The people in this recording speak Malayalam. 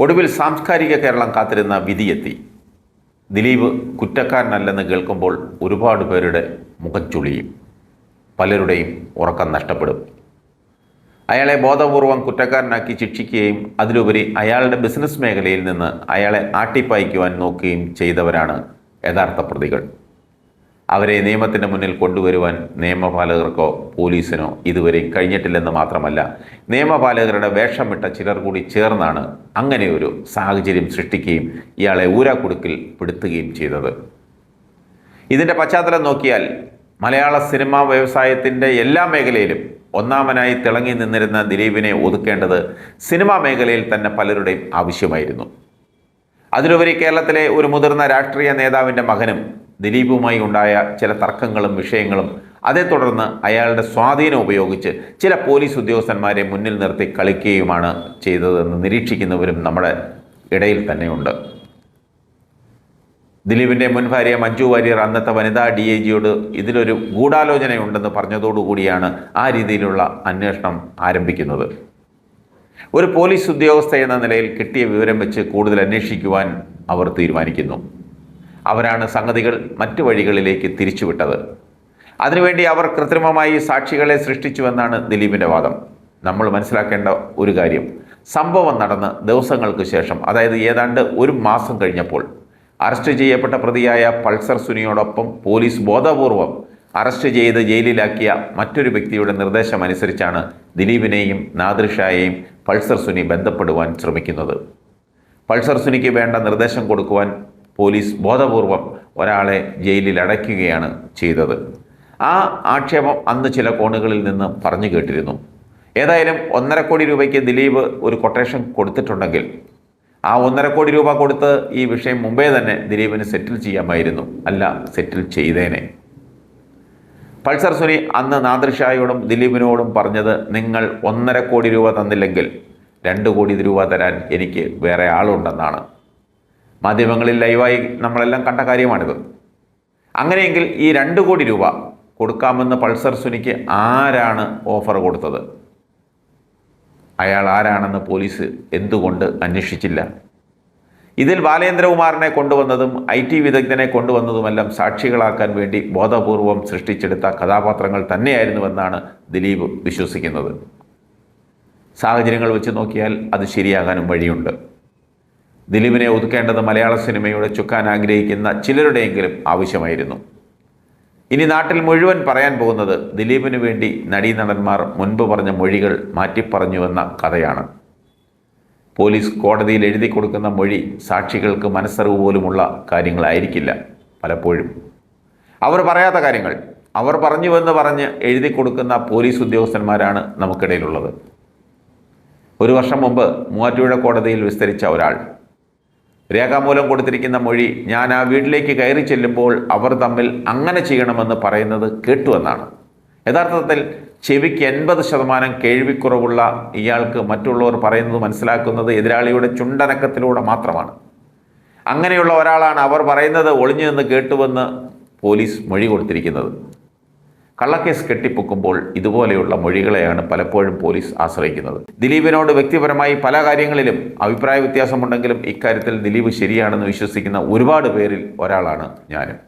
ഒടുവിൽ സാംസ്കാരിക കേരളം കാത്തിരുന്ന വിധിയെത്തി. ദിലീപ് കുറ്റക്കാരനല്ലെന്ന് കേൾക്കുമ്പോൾ ഒരുപാട് പേരുടെ മുഖം ചുളിയും. പലരുടെയും ഉറക്കം നഷ്ടപ്പെടും. അയാളെ ബോധപൂർവം കുറ്റക്കാരനാക്കി ശിക്ഷിക്കുകയും അതിലുപരി അയാളുടെ ബിസിനസ് മേഖലയിൽ നിന്ന് അയാളെ ആട്ടിപ്പായിക്കുവാൻ നോക്കുകയും ചെയ്തവരാണ് യഥാർത്ഥ പ്രതികൾ. അവരെ നിയമത്തിന്റെ മുന്നിൽ കൊണ്ടുവരുവാൻ നിയമപാലകർക്കോ പോലീസിനോ ഇതുവരെയും കഴിഞ്ഞിട്ടില്ലെന്ന് മാത്രമല്ല നിയമപാലകരുടെ വേഷമിട്ട ചിലർ കൂടി ചേർന്നാണ് അങ്ങനെ ഒരു സാഹചര്യം സൃഷ്ടിക്കുകയും ഇയാളെ ഊരാക്കുടുക്കിൽ പെടുത്തുകയും ചെയ്തത്. ഇതിന്റെ പശ്ചാത്തലം നോക്കിയാൽ മലയാള സിനിമാ വ്യവസായത്തിന്റെ എല്ലാ മേഖലയിലും ഒന്നാമനായി തിളങ്ങി നിന്നിരുന്ന ദിലീപിനെ ഒതുക്കേണ്ടത് സിനിമാ മേഖലയിൽ തന്നെ പലരുടെയും ആവശ്യമായിരുന്നു. അതിലുപരി കേരളത്തിലെ ഒരു മുതിർന്ന രാഷ്ട്രീയ നേതാവിന്റെ മകനും ദിലീപുമായി ഉണ്ടായ ചില തർക്കങ്ങളും വിഷയങ്ങളും അതേ തുടർന്ന് അയാളുടെ സ്വാധീനം ഉപയോഗിച്ച് ചില പോലീസ് ഉദ്യോഗസ്ഥന്മാരെ മുന്നിൽ നിർത്തി കളിക്കുകയുമാണ് ചെയ്തതെന്ന് നിരീക്ഷിക്കുന്നവരും നമ്മുടെ ഇടയിൽ തന്നെയുണ്ട്. ദിലീപിന്റെ മുൻ ഭാര്യ മഞ്ജു വാര്യർ അന്നത്തെ വനിതാ ഡി ഐ ജിയോട് ഇതിലൊരു ഗൂഢാലോചനയുണ്ടെന്ന് പറഞ്ഞതോടുകൂടിയാണ് ആ രീതിയിലുള്ള അന്വേഷണം ആരംഭിക്കുന്നത്. ഒരു പോലീസ് ഉദ്യോഗസ്ഥ എന്ന നിലയിൽ കിട്ടിയ വിവരം വെച്ച് കൂടുതൽ അന്വേഷിക്കുവാൻ അവർ തീരുമാനിക്കുന്നു. അവരാണ് സംഗതികൾ മറ്റു വഴികളിലേക്ക് തിരിച്ചുവിട്ടത്. അതിനുവേണ്ടി അവർ കൃത്രിമമായി സാക്ഷികളെ സൃഷ്ടിച്ചുവെന്നാണ് ദിലീപിന്റെ വാദം. നമ്മൾ മനസ്സിലാക്കേണ്ട ഒരു കാര്യം സംഭവം നടന്ന് ദിവസങ്ങൾക്ക് ശേഷം അതായത് ഏതാണ്ട് ഒരു മാസം കഴിഞ്ഞപ്പോൾ അറസ്റ്റ് ചെയ്യപ്പെട്ട പ്രതിയായ പൾസർ സുനിയോടൊപ്പം പോലീസ് ബോധപൂർവം അറസ്റ്റ് ചെയ്ത് ജയിലിലാക്കിയ മറ്റൊരു വ്യക്തിയുടെ നിർദ്ദേശം അനുസരിച്ചാണ് ദിലീപിനെയും നാദൃഷായെയും പൾസർ സുനി ബന്ധപ്പെടുവാൻ ശ്രമിക്കുന്നത്. പൾസർ സുനിക്ക് വേണ്ട നിർദ്ദേശം കൊടുക്കുവാൻ പോലീസ് ബോധപൂർവം ഒരാളെ ജയിലിൽ അടയ്ക്കുകയാണ് ചെയ്തത്. ആ ആക്ഷേപം അന്ന് ചില കോണുകളിൽ നിന്ന് പറഞ്ഞു കേട്ടിരുന്നു. ഏതായാലും ഒന്നര കോടി രൂപയ്ക്ക് ദിലീപ് ഒരു കൊട്ടേഷൻ കൊടുത്തിട്ടുണ്ടെങ്കിൽ ആ ഒന്നര കോടി രൂപ കൊടുത്ത് ഈ വിഷയം മുമ്പേ തന്നെ ദിലീപിന് സെറ്റിൽ ചെയ്യാമായിരുന്നു. അല്ല സെറ്റിൽ ചെയ്തേനെ. പൾസർ സുനി അന്ന് നാദൃഷായോടും ദിലീപിനോടും പറഞ്ഞത് നിങ്ങൾ ഒന്നര കോടി രൂപ തന്നില്ലെങ്കിൽ രണ്ട് കോടി രൂപ തരാൻ എനിക്ക് വേറെ ആളുണ്ടെന്നാണ്. മാധ്യമങ്ങളിൽ ലൈവായി നമ്മളെല്ലാം കണ്ട കാര്യമാണിത്. അങ്ങനെയെങ്കിൽ ഈ രണ്ട് കോടി രൂപ കൊടുക്കാമെന്ന് പൾസർ സുനിക്ക് ആരാണ് ഓഫർ കൊടുത്തത്? അയാൾ ആരാണെന്ന് പോലീസ് എന്തുകൊണ്ട് അന്വേഷിച്ചില്ല? ഇതിൽ ബാലേന്ദ്രകുമാറിനെ കൊണ്ടുവന്നതും ഐ ടി വിദഗ്ധനെ കൊണ്ടുവന്നതുമെല്ലാം സാക്ഷികളാക്കാൻ വേണ്ടി ബോധപൂർവം സൃഷ്ടിച്ചെടുത്ത കഥാപാത്രങ്ങൾ തന്നെയായിരുന്നുവെന്നാണ് ദിലീപ് വിശ്വസിക്കുന്നത്. സാഹചര്യങ്ങൾ വെച്ച് നോക്കിയാൽ അത് ശരിയാകാനും വഴിയുണ്ട്. ദിലീപിനെ ഒതുക്കേണ്ടത് മലയാള സിനിമയുടെ ചുക്കാൻ ആഗ്രഹിക്കുന്ന ചിലരുടെയെങ്കിലും ആവശ്യമായിരുന്നു. ഇനി നാട്ടിൽ മുഴുവൻ പറയാൻ പോകുന്നത് ദിലീപിന് വേണ്ടി നടീനടന്മാർ മുൻപ് പറഞ്ഞ മൊഴികൾ മാറ്റിപ്പറഞ്ഞുവെന്ന കഥയാണ്. പോലീസ് കോടതിയിൽ എഴുതി കൊടുക്കുന്ന മൊഴി സാക്ഷികൾക്ക് മനസ്സറിവ് പോലുമുള്ള കാര്യങ്ങളായിരിക്കില്ല പലപ്പോഴും. അവർ പറയാത്ത കാര്യങ്ങൾ അവർ പറഞ്ഞുവെന്ന് പറഞ്ഞ് എഴുതി കൊടുക്കുന്ന പോലീസ് ഉദ്യോഗസ്ഥന്മാരാണ് നമുക്കിടയിലുള്ളത്. ഒരു വർഷം മുമ്പ് മൂവാറ്റുപുഴ കോടതിയിൽ വിസ്തരിച്ച ഒരാൾ രേഖാമൂലം കൊടുത്തിരിക്കുന്ന മൊഴി ഞാൻ ആ വീട്ടിലേക്ക് കയറി ചെല്ലുമ്പോൾ അവർ തമ്മിൽ അങ്ങനെ ചെയ്യണമെന്ന് പറയുന്നത് കേട്ടുവെന്നാണ് യഥാർത്ഥത്തിൽ ചെവിക്ക് എൺപത് ശതമാനം കേൾവിക്കുറവുള്ള ഇയാൾക്ക് മറ്റുള്ളവർ പറയുന്നത് മനസ്സിലാക്കുന്നത് എതിരാളിയുടെ ചുണ്ടനക്കത്തിലൂടെ മാത്രമാണ്. അങ്ങനെയുള്ള ഒരാളാണ് അവർ പറയുന്നത് ഒളിഞ്ഞു നിന്ന് കേട്ടുവെന്ന് പോലീസ് മൊഴി കൊടുത്തിരിക്കുന്നത്. കള്ളക്കേസ് കെട്ടിപ്പൊക്കുമ്പോൾ ഇതുപോലെയുള്ള മൊഴികളെയാണ് പലപ്പോഴും പോലീസ് ആശ്രയിക്കുന്നത്. ദിലീപിനോട് വ്യക്തിപരമായി പല കാര്യങ്ങളിലും അഭിപ്രായ വ്യത്യാസമുണ്ടെങ്കിലും ഇക്കാര്യത്തിൽ ദിലീപ് ശരിയാണെന്ന് വിശ്വസിക്കുന്ന ഒരുപാട് പേരിൽ ഒരാളാണ് ഞാനും.